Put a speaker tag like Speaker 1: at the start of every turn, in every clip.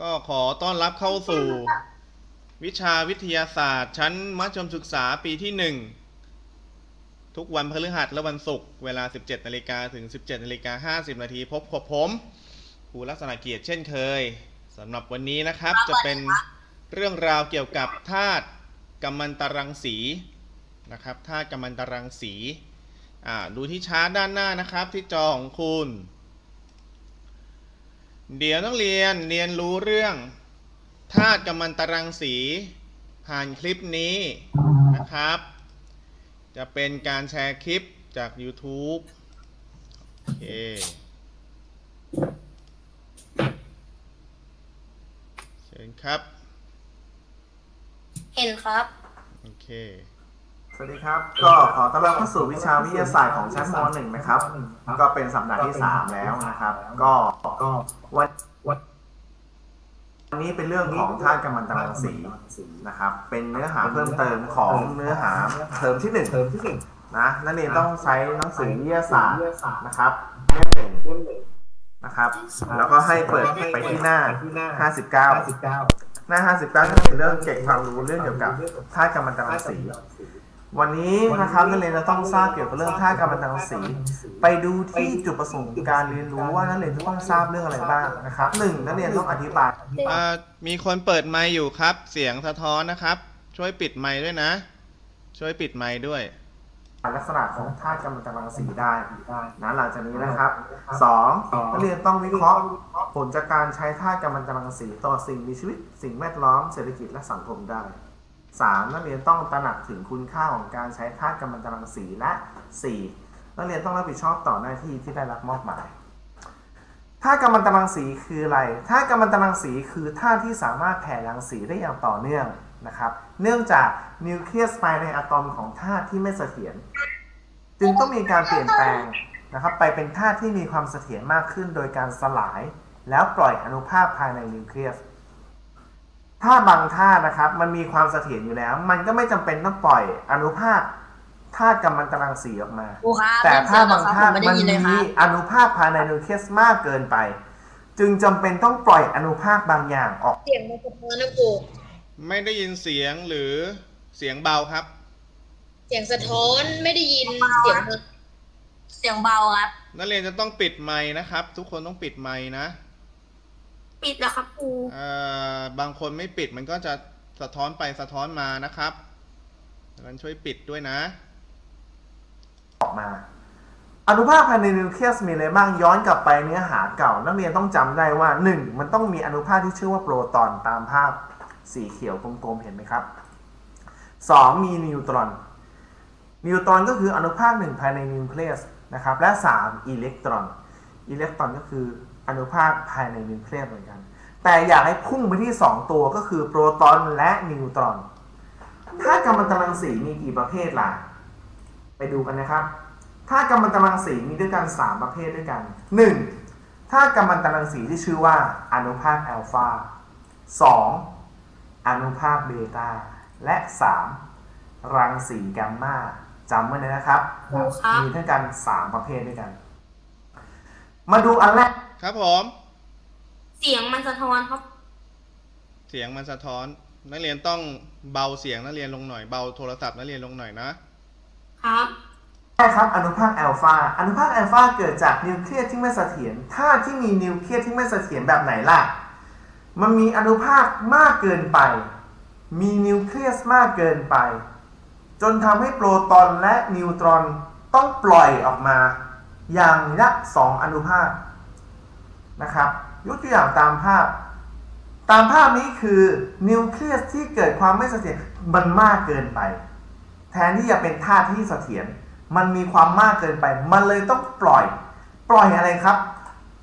Speaker 1: ก็ขอต้อนรับเข้าสู่ วิชาวิทยาศาสตร์ ชั้นมัธยมศึกษาปีที่หนึ่งทุกวันพฤหัสและวันศุกร์เวลา 17นาฬิกาถึง 17นาฬิกา50นาทีพบกับผมครูลักษณะเกียรติเช่นเคยสำหรับวันนี้นะครับจะเป็นเรื่องราวเกี่ยวกับธาตุกัมมันตรังสีนะครับธาตุกัมมันตรังสีดูที่ชาร์ตด้านหน้านะครับที่จอของคุณ เดี๋ยวต้องเรียนเรียนรู้เรื่องธาตุกัมมันตรังสีผ่านคลิปนี้นะครับ จะเป็นการแชร์คลิปจาก YouTube โอเคเชิญครับ
Speaker 2: เห็นครับ
Speaker 1: โอเค
Speaker 3: สวัสดีครับ ก็ขอต้อนรับเข้าสู่วิชาวิทยาศาสตร์ของชั้นม .1 นะครับ ก็เป็นสัปดาห์ที่ 3 แล้วนะครับ ก็ก็วันวันนี้เป็นเรื่องของธาตุกัมมันตรังสีนะครับ เป็นเนื้อหาเพิ่มเติมของเนื้อหาเทอมที่หนึ่งนะนักเรียนต้องใช้หนังสือวิทยาศาสตร์นะครับเล่มหนึ่งนะครับ แล้วก็ให้เปิดไปที่หน้า 59 หน้า 59ก็เป็นเรื่องเก็บความรู้เรื่องเกี่ยวกับธาตุกัมมันตรังสี วันนี้นะครับนักเรียนจะต้องทราบเกี่ยวกับเรื่องธาตุกัมมันตรังสี ไปดูที่จุดประสงค์การเรียนรู้ว่านักเรียนจะต้องทราบเรื่องอะไรบ้างนะครับหนึ่งนักเรียนต้องอธิบาย
Speaker 1: อ่ามีคนเปิดไมค์อยู่ครับ เสียงสะท้อนนะครับ ช่วยปิดไมค์ด้วยนะ ช่วยปิดไมค์ด้วย
Speaker 3: ลักษณะของธาตุกัมมันตรังสีได้นะหลังจากนี้นะครับสองนักเรียนต้องวิเคราะห์ผลจากการใช้ธาตุกัมมันตรังสีต่อสิ่งมีชีวิต สิ่งแวดล้อมเศรษฐกิจและสังคมได้ สามนักเรียนต้องตระหนักถึงคุณค่าของการใช้ธาตุกัมมันตรังสีและสี่นักเรียนต้องรับผิดชอบต่อหน้าที่ที่ได้รับมอบหมายธาตุกัมมันตรังสีคืออะไรธาตุกัมมันตรังสีคือธาตุที่สามารถแผ่รังสีได้อย่างต่อเนื่องนะครับ เนื่องจากนิวเคลียสภายในอะตอมของธาตุที่ไม่เสถียรจึงต้องมีการเปลี่ยนแปลงนะครับไปเป็นธาตุที่มีความเสถียรมากขึ้นโดยการสลาย แล้วปล่อยอนุภาคภายในนิวเคลียส ถ้าบางธาตุนะครับ มันมีความเสถียรอยู่แล้ว มันก็ไม่จำเป็นต้องปล่อยอนุภาคธาตุกัมมันตรังสีออกมา
Speaker 2: ครูครับ
Speaker 3: แต่ถ้าบาง
Speaker 2: เสี
Speaker 3: ธายตุ
Speaker 2: งเหรอครับผมไม่ได้
Speaker 3: มัน
Speaker 2: ยินเลยค
Speaker 3: มี
Speaker 2: รับ
Speaker 3: อนุภาคภายในนิวเคลียสมากเกินไป จึงจำเป็นต้องปล่อยอนุภาคบางอย่างออก
Speaker 2: เสียงมันสะท้อนนะครู
Speaker 1: ไม่ได้ยินเสียงหรือเสียงเบาครับ
Speaker 2: เสียงสะท้อนไม่ได้ยินเสียงเสียงเบาครับ
Speaker 1: นักเรียนจะต้องปิดไมค์นะครับ ทุกคนต้องปิดไมค์นะ
Speaker 2: ปิดแล้วครับครู
Speaker 1: เอ่อบางคนไม่ปิดมันก็จะสะท้อนไปสะท้อนมานะครับดังนั้นช่วยปิดด้วยนะ
Speaker 3: ออกมา อนุภาคภายในนิวเคลียสมีอะไรบ้างย้อนกลับไปเนื้อหาเก่า นักเรียนต้องจำได้ว่า 1. มันต้องมีอนุภาคที่ชื่อว่าโปรตอนตามภาพสีเขียวกลมๆเห็นไหมครับ 2. มีนิวตรอน นิวตรอนก็คืออนุภาคหนึ่งภายในนิวเคลียสนะครับและ 3. อิเล็กตรอน อิเล็กตรอนก็คือ อนุภาคภายในนิวเคลียสเหมือนกัน แต่อยากให้พุ่งไปที่ 2 ตัวก็คือโปรตอนและนิวตรอน ถ้ากัมมันตรังสีมีกี่ประเภทล่ะ ไปดูกันนะครับ ถ้ากัมมันตรังสีมีด้วยกัน 3 ประเภทด้วยกัน 1. ถ้ากัมมันตรังสีที่ชื่อว่าอนุภาคอัลฟา 2. อนุภาคเบต้า และ 3. รังสีแกมมาจำไว้เลยนะครับ
Speaker 2: ครูครับ
Speaker 3: มีด้วยกัน 3 ประเภทด้วยกัน มาดูอันแรก
Speaker 1: ครับผม
Speaker 2: เสียงมันสะท้อนครับ
Speaker 1: เสียงมันสะท้อน นักเรียนต้องเบาเสียงนักเรียนลงหน่อยเบาโทรศัพท์นักเรียนลงหน่อยนะ
Speaker 2: ครับ
Speaker 3: ใช่ครับอนุภาคอัลฟาอนุภาคอัลฟาเกิดจากนิวเคลียสที่ไม่เสถียรธาตุที่มีนิวเคลียสที่ไม่เสถียรแบบไหนล่ะ มันมีอนุภาคมากเกินไป มีนิวเคลียสมากเกินไป จนทำให้โปรตอนและนิวตรอนต้องปล่อยออกมา อย่างละสองอนุภาค นะครับ ยกตัวอย่างตามภาพ ตามภาพนี้คือนิวเคลียสที่เกิดความไม่เสถียรมันมากเกินไป แทนที่จะเป็นธาตุที่เสถียรมันมีความมากเกินไป มันเลยต้องปล่อย ปล่อยอะไรครับ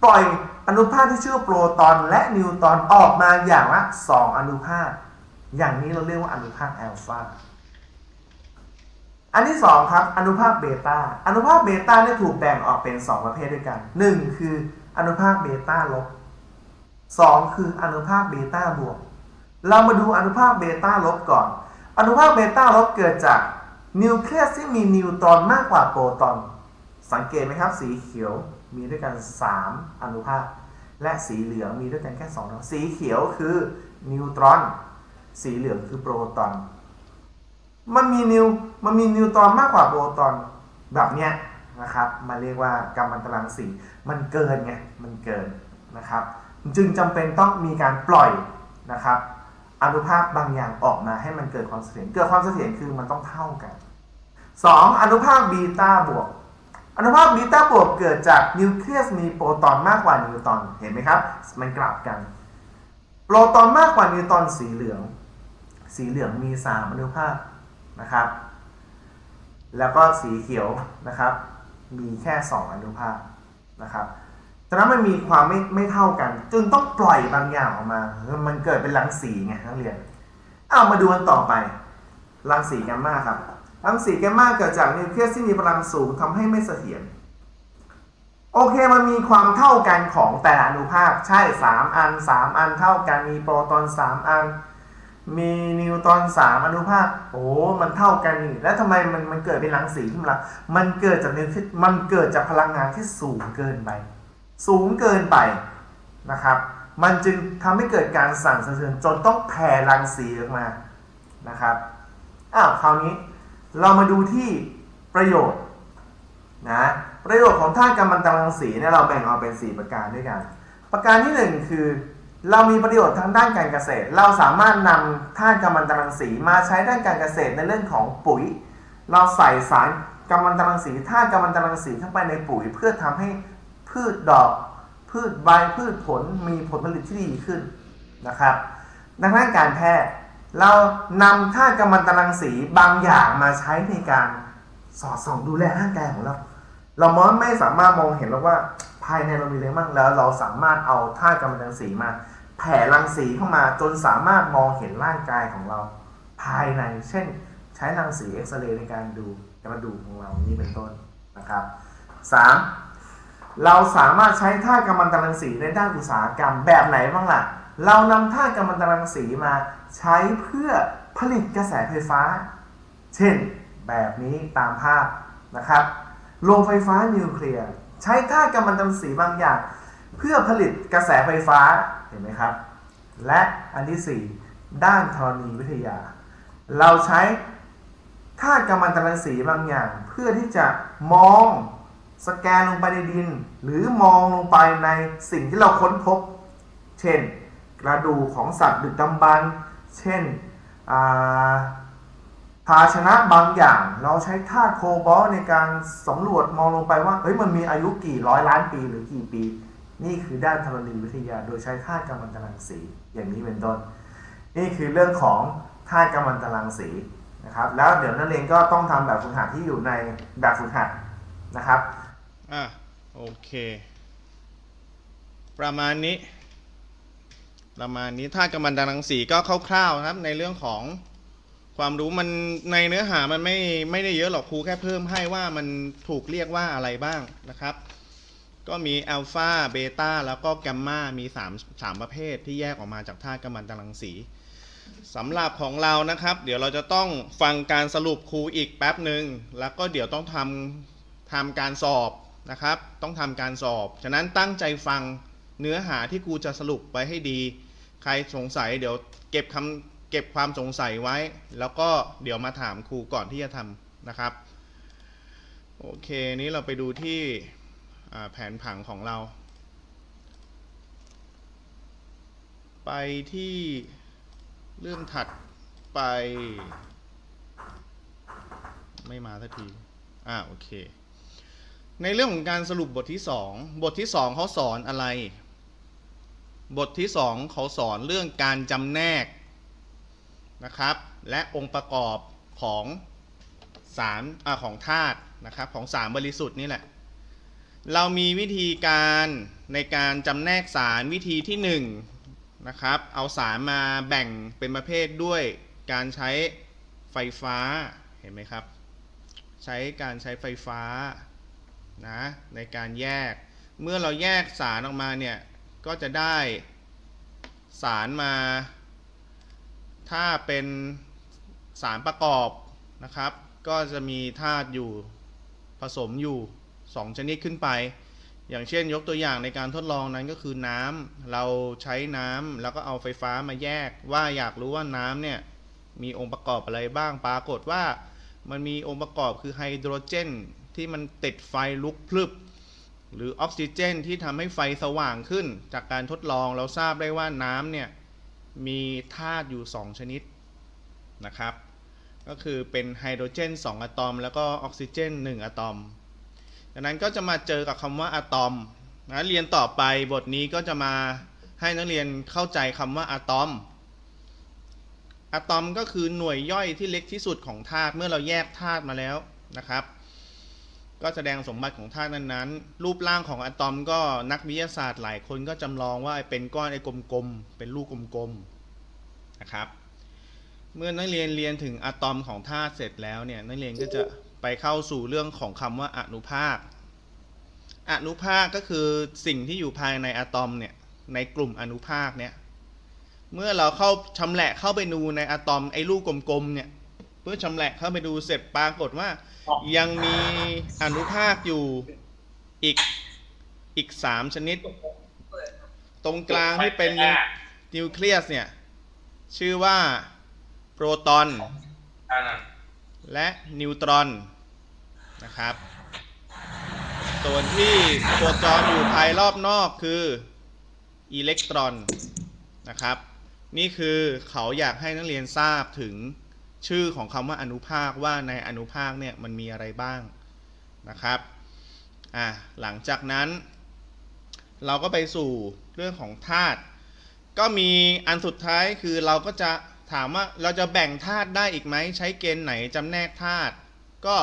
Speaker 3: ปล่อยอนุภาคที่ชื่อโปรตอนและนิวตรอนออกมาอย่างละสองอนุภาค อย่างนี้เราเรียกว่าอนุภาคอัลฟาอันที่สองครับ อนุภาคเบต้าอนุภาคเบต้าเนี่ยถูกแบ่งออกเป็นสองประเภทด้วยกันหนึ่งคือ อนุภาคเบต้าลบสองคืออนุภาคเบต้าบวก เรามาดูอนุภาคเบต้าลบก่อน อนุภาคเบต้าลบเกิดจากนิวเคลียสที่มีนิวตรอนมากกว่าโปรตอน สังเกตไหมครับสีเขียวมีด้วยกัน 3 อนุภาค และสีเหลืองมีด้วยกันแค่สองดวงสีเขียวคือนิวตรอน สีเหลืองคือโปรตอน มันมีนิวมันมีนิวตรอนมากกว่าโปรตอน แบบเนี้ย นะครับมาเรียกว่ากัมมันตรังสีมันเกินไงมันเกินนะครับ จึงจำเป็นต้องมีการปล่อยนะครับอนุภาคบางอย่างออกมาให้มันเกิดความเสถียรเกิดความเสถียรคือมันต้องเท่ากัน 2. อนุภาคบีตาบวก อนุภาคบีตาบวกเกิดจากนิวเคลียสมีโปรตอนมากกว่านิวตอนเห็นไหมครับ มันกลับกัน โปรตอนมากกว่านิวตอนสีเหลือง สีเหลืองมี 3 อนุภาคนะครับ แล้วก็สีเขียวนะครับ มีแค่ 2 อนุภาคนะครับฉะนั้นมันมีความไม่ไม่เท่ากัน จึงต้องปล่อยบางอย่างออกมา มันเกิดเป็นรังสีไงนักเรียนเอามาดูกันต่อไป รังสีแกมมาครับ รังสีแกมมาเกิดจากนิวเคลียสที่มีพลังสูงทำให้ไม่เสถียร โอเคมันมีความเท่ากันของแต่ละอนุภาค ใช่ 3 อัน 3 อันเท่ากัน มีโปรตอน 3 อัน มีนิวตอน3อนุภาค โอ้มันเท่ากันนี่แล้วทำไมมันมันเกิดเป็นรังสีขึ้นมามันเกิดจากนิวเคลียสมันเกิดจากพลังงานที่สูงเกินไป สูงเกินไปนะครับ มันจึงทำให้เกิดการสั่นสะเทือนจนต้องแผ่รังสีออกมานะครับอ้าวคราวนี้เรามาดูที่ประโยชน์นะประโยชน์ของธาตุกัมมันตรังสีเนี่ยเราแบ่งออกเป็น 4 ประการด้วยกัน ประการที่ 1 คือ เรามีประโยชน์ทางด้านการเกษตร เราสามารถนำธาตุกัมมันตรังสีมาใช้ด้านการเกษตรในเรื่องของปุ๋ย เราใส่สารกัมมันตรังสีธาตุกัมมันตรังสีเข้าไปในปุ๋ย เพื่อทำให้พืชดอก พืชใบพืชผลมีผลผลิตที่ดีขึ้นนะครับดังนั้นการแพทย์เรานำธาตุกัมมันตรังสีบางอย่างมาใช้ในการสอดส่องดูแลร่างกายของเรา เรามองไม่สามารถมองเห็นหรอกว่าภายในเรามีอะไรบ้างแล้ว เราสามารถเอาธาตุกัมมันตรังสีมา แผ่รังสีเข้ามาจนสามารถมองเห็นร่างกายของเราภายใน เช่น ใช้รังสีเอ็กซเรย์ในการดูกระดูกของเรานี่เป็นต้นนะครับสามเราสามารถใช้ธากัมมันตรังสีในด้านอุตสาหกรรมแบบไหนบ้างล่ะ เรานำธากัมมันตรังสีมาใช้เพื่อผลิตกระแสไฟฟ้า เช่น แบบนี้ตามภาพนะครับโรงไฟฟ้านิวเคลียร์ใช้ธากัมมันตรังสีบางอย่าง เพื่อผลิตกระแสไฟฟ้า เห็นไหมครับ และอันที่ 4 ด้านธรณีวิทยา เราใช้ธาตุกัมมันตรังสีบางอย่าง เพื่อที่จะมองสแกนลงไปในดิน หรือมองลงไปในสิ่งที่เราค้นพบ เช่น กระดูกของสัตว์ดึกดำบรรพ์เช่นภาชนะบางอย่าง เราใช้ธาตุโคบอลในการสำรวจมองลงไปว่าเฮ้ยมันมีอายุกี่ร้อยล้านปีหรือกี่ปี นี่คือด้านธรณีวิทยาโดยใช้ธาตุกัมมันตรังสี อย่างนี้เป็นต้น นี่คือเรื่องของธาตุกัมมันตรังสีนะครับ แล้วเดี๋ยวนักเรียนก็ต้องทำแบบฝึกหัดที่อยู่ในแบบฝึกหัดนะครับ
Speaker 4: อะโอเค ประมาณนี้ ประมาณนี้ถ้ากัมมันตรังสีก็คร่าวๆนะครับในเรื่องของความรู้มันในเนื้อหามันไม่ไม่ได้เยอะหรอกครูแค่เพิ่มให้ว่ามันถูกเรียกว่าอะไรบ้างนะครับ ก็มีอัลฟาเบต้าแล้วก็แกมมามี3 3ประเภทที่แยกออกมาจากธาตุกัมมันตรังสีสำหรับของเรานะครับ เดี๋ยวเราจะต้องฟังการสรุปครูอีกแป๊บหนึ่งแล้วก็เดี๋ยวต้องทำทำการสอบนะครับ ต้องทำการสอบ ฉะนั้นตั้งใจฟังเนื้อหาที่ครูจะสรุปไว้ให้ดี ใครสงสัยเดี๋ยวเก็บคำเก็บความสงสัยไว้ แล้วก็เดี๋ยวมาถามครูก่อนที่จะทำนะครับ โอเคนี้เราไปดูที่ แผนผังของเรา ไปที่เรื่องถัดไป ไม่มาสักทีอ่าโอเค ในเรื่องของการสรุปบทที่สองบทที่สองเขาสอนอะไร บทที่สองเขาสอนเรื่องการจำแนกนะครับ และองค์ประกอบของสารอของธาตุนะครับของสารบริสุทธิ์นี่แหละ เรามีวิธีการในการจำแนกสารวิธีที่หนึ่งนะครับ เอาสารมาแบ่งเป็นประเภทด้วยการใช้ไฟฟ้า เห็นไหมครับ ใช้การใช้ไฟฟ้านะในการแยก เมื่อเราแยกสารออกมาเนี่ย ก็จะได้สารมา ถ้าเป็นสารประกอบนะครับ ก็จะมีธาตุอยู่ผสมอยู่ 2 ชนิดขึ้นไป
Speaker 3: อย่างเช่นยกตัวอย่างในการทดลองนั้นก็คือน้ำเราใช้น้ำแล้วก็เอาไฟฟ้ามาแยก ว่าอยากรู้ว่าน้ำเนี่ยมีองค์ประกอบอะไรบ้างปรากฏว่า มันมีองค์ประกอบคือไฮโดรเจน ที่มันติดไฟลุกพลึบหรือออกซิเจนที่ทำให้ไฟสว่างขึ้น จากการทดลองเราทราบได้ว่าน้ำเนี่ยมีธาตุอยู่ 2 ชนิดนะครับ ก็คือเป็นไฮโดรเจน 2 อะตอม แล้วก็ออกซิเจน 1 อะตอม ดังนั้นก็จะมาเจอกับคำว่าอะตอมนะเรียนต่อไปบทนี้ก็จะมาให้นักเรียนเข้าใจคำว่าอะตอมอะตอมก็คือหน่วยย่อยที่เล็กที่สุดของธาตุเมื่อเราแยกธาตุมาแล้วนะครับ ก็แสดงสมบัติของธาตุนั้นๆ รูปร่างของอะตอมก็นักวิทยาศาสตร์หลายคนก็จำลองว่าเป็นก้อนไอ้กลมๆเป็นลูกกลมๆนะครับ เมื่อนักเรียนเรียนถึงอะตอมของธาตุเสร็จแล้วเนี่ยนักเรียนก็จะ ไปเข้าสู่เรื่องของคำว่าอนุภาค อนุภาคก็คือสิ่งที่อยู่ภายในอะตอมเนี่ยในกลุ่มอนุภาคเนี่ยเมื่อเราเข้าชำแหละเข้าไปดูในอะตอมไอ้ลูกกลมๆเนี่ยเพื่อชำแหละเข้าไปดูเสร็จปรากฏว่า ยังมีอนุภาคอยู่อีกอีกสามชนิด ตรงกลางที่เป็นนิวเคลียสเนี่ย ชื่อว่าโปรตอน และนิวตรอน นะครับ ส่วนที่โคจรอยู่ภายรอบนอกคืออิเล็กตรอนนะครับ นี่คือเขาอยากให้นักเรียนทราบถึงชื่อของคำว่าอนุภาคว่าในอนุภาคเนี่ยมันมีอะไรบ้างนะครับอะหลังจากนั้น เราก็ไปสู่เรื่องของธาตุก็มีอันสุดท้ายคือเราก็จะถามว่าเราจะแบ่งธาตุได้อีกไหมใช้เกณฑ์ไหนจำแนกธาตุก็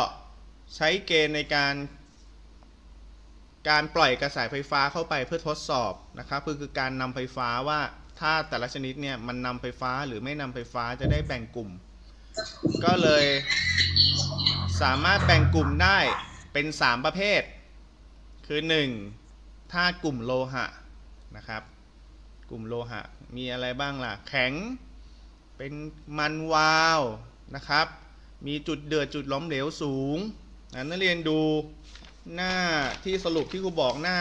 Speaker 3: ใช้เกณฑ์ในการ การปล่อยกระแสไฟฟ้าเข้าไปเพื่อทดสอบนะครับคือคือการนำไฟฟ้าว่าธาแต่ละชนิดเนี่ยมันนำไฟฟ้าหรือไม่นำไฟฟ้าจะได้แบ่งกลุ่ม ก็เลยสามารถแบ่งกลุ่มได้เป็น 3 ประเภท คือ 1. ธาตุกลุ่มโลหะนะครับ กลุ่มโลหะ มีอะไรบ้างล่ะ แข็ง เป็นมันวาวนะครับ มีจุดเดือดจุดล้มเหลวสูง นะนักเรียนดูหน้าที่สรุปที่ครูบอกหน้า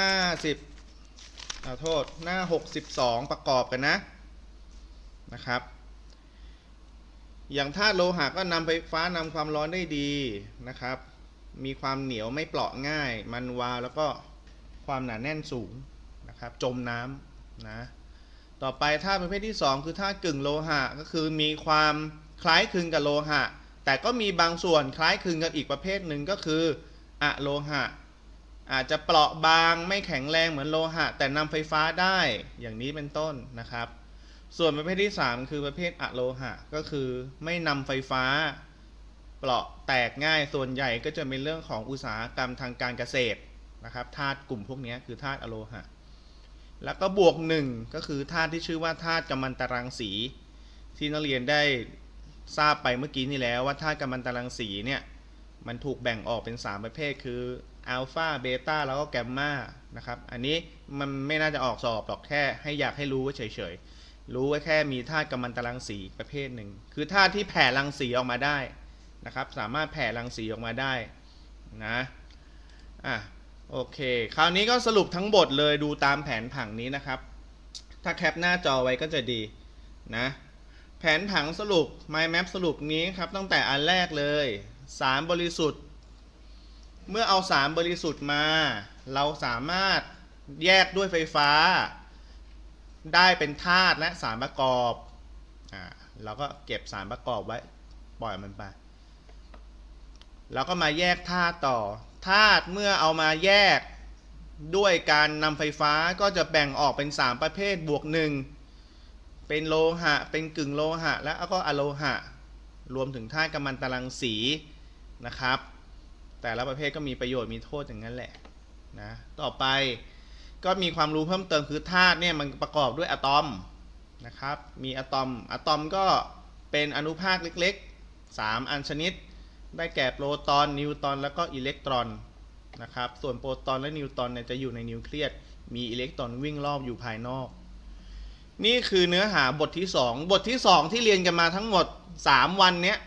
Speaker 3: 50เอาโทษหน้า 62 ประกอบกันนะนะครับ อย่างธาตุโลหะก็นำไฟฟ้านำความร้อนได้ดีนะครับ มีความเหนียวไม่เปราะง่าย มันวาวแล้วก็ความหนาแน่นสูงนะครับ จมน้ำนะต่อไปธาตุประเภทที่ 2 คือธาตุกึ่งโลหะก็คือมีความคล้ายคลึงกับโลหะ แต่ก็มีบางส่วนคล้ายคลึงกับอีกประเภทหนึ่งก็คืออะโลหะ อาจจะเปราะบางไม่แข็งแรงเหมือนโลหะ แต่นำไฟฟ้าได้อย่างนี้เป็นต้นนะครับ ส่วนประเภทที่ 3 คือประเภทอะโลหะ ก็คือไม่นำไฟฟ้า เปราะแตกง่ายส่วนใหญ่ก็จะเป็นเรื่องของอุตสาหกรรมทางการเกษตรนะครับธาตุกลุ่มพวกนี้คือธาตุอะโลหะ แล้วก็บวกหนึ่งก็คือธาตุที่ชื่อว่าธาตุกัมมันตรังสี ที่นักเรียนได้ ทราบไปเมื่อกี้นี่แล้วว่าธาตุกัมมันตรังสีเนี่ยมันถูกแบ่งออกเป็น 3 ประเภทคืออัลฟาเบต้าแล้วก็แกมมานะครับ อันนี้มันไม่น่าจะออกสอบหรอกแค่ให้อยากให้รู้ไว้เฉยๆ รู้ไว้แค่มีธาตุกัมมันตรังสีประเภทหนึ่ง คือธาตุที่แผ่รังสีออกมาได้นะครับ สามารถแผ่รังสีออกมาได้นะอะโอเค คราวนี้ก็สรุปทั้งบทเลยดูตามแผนผังนี้นะครับ ถ้าแคปหน้าจอไว้ก็จะดีนะ แผนผังสรุป mind map สรุปนี้ครับตั้งแต่อันแรกเลยสารบริสุทธิ์ เมื่อเอาสารบริสุทธิ์มา เราสามารถแยกด้วยไฟฟ้า ได้เป็นธาตุและสารประกอบอ่าเราก็เก็บสารประกอบไว้ปล่อยมันไปแล้วก็มาแยกธาตุต่อธาตุเมื่อเอามาแยกด้วยการนำไฟฟ้าก็จะแบ่งออกเป็น 3 ประเภทบวกหนึ่ง เป็นโลหะ เป็นกึ่งโลหะ และก็อะโลหะ รวมถึงธาตุกัมมันตรังสีนะครับ แต่ละประเภทก็มีประโยชน์มีโทษอย่างนั้นแหละนะต่อไปก็มีความรู้เพิ่มเติมคือธาตุเนี่ยมันประกอบด้วยอะตอมนะครับ มีอะตอม อะตอมก็เป็นอนุภาคเล็กๆ 3 อันชนิด ได้แก่โปรตอน นิวตรอน แล้วก็อิเล็กตรอนนะครับ ส่วนโปรตอนและนิวตรอนเนี่ยจะอยู่ในนิวเคลียส มีอิเล็กตรอนวิ่งรอบอยู่ภายนอก นี่คือเนื้อหาบทที่ 2 บทที่ 2 ที่เรียนกันมาทั้งหมด 3 วันเนี้ย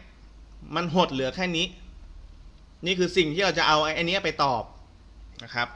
Speaker 3: มันหดเหลือแค่นี้ นี่คือสิ่งที่เราจะเอาไอ้นี้ไปตอบนะครับ